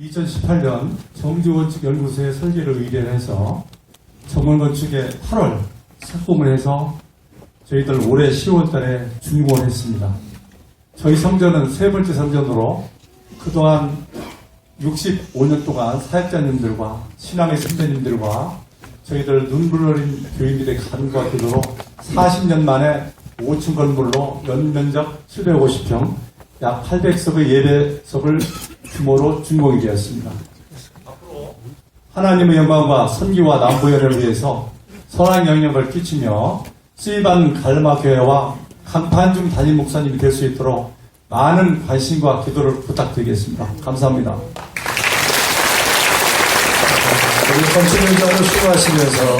2018년 정주건축연구소의 설계를 의뢰해서 정원건축에 8월 착공을 해서 저희들 올해 10월 달에 준공을 했습니다. 저희 성전은 세 번째 성전으로 그동안 65년 동안 사역자님들과 신앙의 선배님들과 저희들 눈물 어린 교인들의 간과 기도로 40년 만에 5층 건물로 연면적 750평, 약 800석의 예배석을 규모로 준공이 되었습니다. 하나님의 영광과 선기와 남부연을 위해서 선한 영향을 끼치며 쓰이반 갈마교회와 강판중 담임 목사님이 될 수 있도록 많은 관심과 기도를 부탁드리겠습니다. 감사합니다. 우리 건축연자로 수고하시면서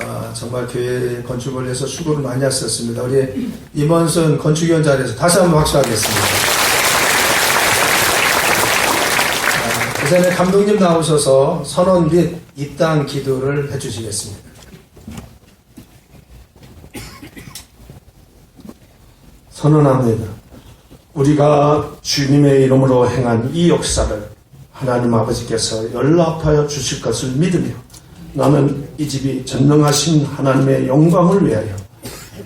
아, 정말 교회 건축을 위해서 수고를 많이 하셨습니다. 우리 임원순 건축연자에서 다시 한번 박수하겠습니다. 아, 그 전에 감독님 나오셔서 선언 및 입당 기도를 해주시겠습니다. 선언합니다. 우리가 주님의 이름으로 행한 이 역사를 하나님 아버지께서 연락하여 주실 것을 믿으며 나는 이 집이 전능하신 하나님의 영광을 위하여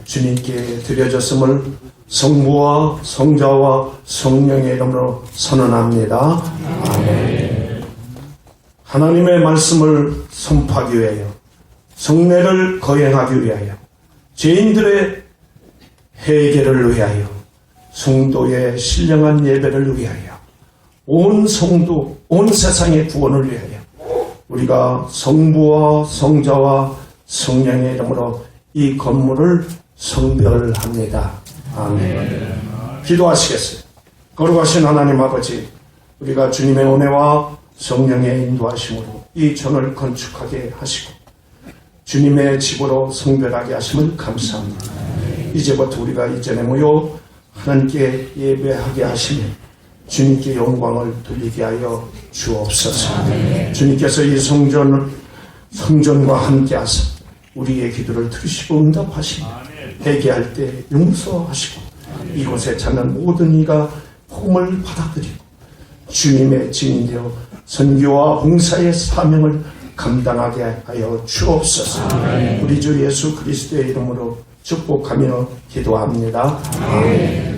주님께 드려졌음을 성부와 성자와 성령의 이름으로 선언합니다. 아멘. 하나님의 말씀을 선포하기 위하여 성례를 거행하기 위하여 죄인들의 해결을 위하여 성도의 신령한 예배를 위하여 온 성도, 온 세상의 구원을 위하여 우리가 성부와 성자와 성령의 이름으로 이 건물을 성별합니다. 아멘. 기도하시겠어요. 거룩하신 하나님 아버지, 우리가 주님의 은혜와 성령의 인도하심으로 이 전을 건축하게 하시고 주님의 집으로 성별하게 하심을 감사합니다. 이제부터 우리가 이전에 모여 하나님께 예배하게 하시며 주님께 영광을 돌리게 하여 주옵소서. 주님께서 이 성전을 성전과 함께 하사 우리의 기도를 들으시고 응답하시며 회개할 때 용서하시고 이곳에 찾는 모든 이가 복음을 받아들이고 주님의 증인되어 선교와 봉사의 사명을 감당하게 하여 주옵소서. 우리 주 예수 그리스도의 이름으로 축복하며 기도합니다. 아멘.